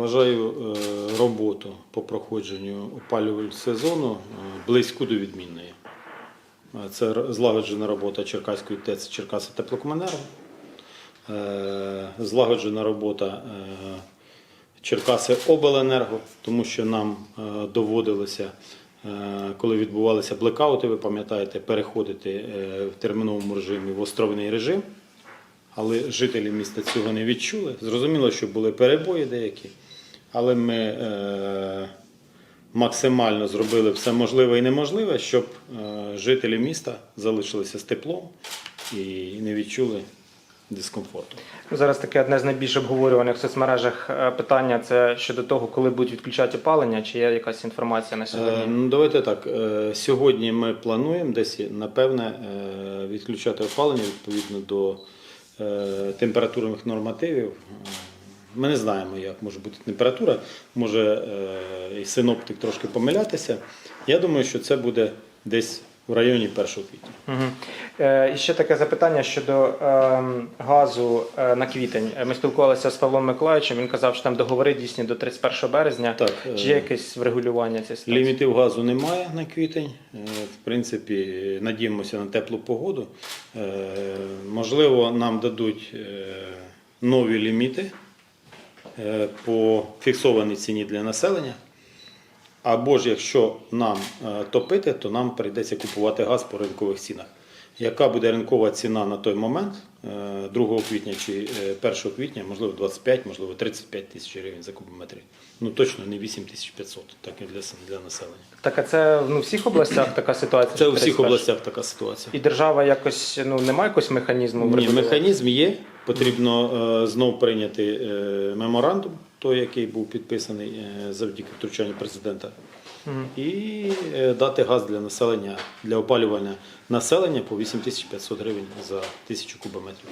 вважаю е, роботу по проходженню опалювального сезону е, близько до відмінної. Е, Це злагоджена робота Черкаської ТЕЦ Черкаси теплокомуненерго, е, злагоджена робота Черкаси Обленерго, тому що нам доводилося, коли відбувалися блекаути, ви пам'ятаєте, переходити в терміновому режимі в островний режим. Але жителі міста цього не відчули. Зрозуміло, що були перебої деякі, але ми е, максимально зробили все можливе і неможливе, щоб е, жителі міста залишилися з теплом і не відчули дискомфорту. Зараз таке одне з найбільш обговорюваних в соцмережах е, питання це щодо того, коли будуть відключати опалення, чи є якась інформація на Е, сьогодні? ну, давайте так. е, Сьогодні ми плануємо десь, напевне, е, відключати опалення відповідно до е, температурних нормативів. Е, Ми не знаємо, як може бути температура. Може е, і синоптик трошки помилятися. Я думаю, що це буде десь в районі 1 квітня. Угу. Е, і ще таке запитання щодо ем, газу е, на квітень. Е, Ми спілкувалися з Павлом Миколаївичем. Він казав, що там договори дійсні до 31 березня. Так, Чи е, є якесь врегулювання цієї ситуації? Лімітів газу немає на квітень. Е, В принципі, надіємося на теплу погоду. Е, Можливо, нам дадуть е, нові ліміти е, по фіксованій ціні для населення. Або ж якщо нам е, топити, то нам прийдеться купувати газ по ринкових цінах. Яка буде ринкова ціна на той момент, е, 2 квітня чи е, 1 квітня, можливо 25, можливо 35 тисяч гривень за кубометр. Ну точно не 8500, так і для, для населення. Так, а це ну, в всіх областях така ситуація? Це у всіх областях така ситуація. І держава якось ну немає якогось механізму Ні, механізм є. Потрібно е, знов прийняти е, меморандум, той, який був підписаний е, завдяки втручанню президента, і е, дати газ для населення для опалювання населення по 8500 гривень за тисячу кубометрів.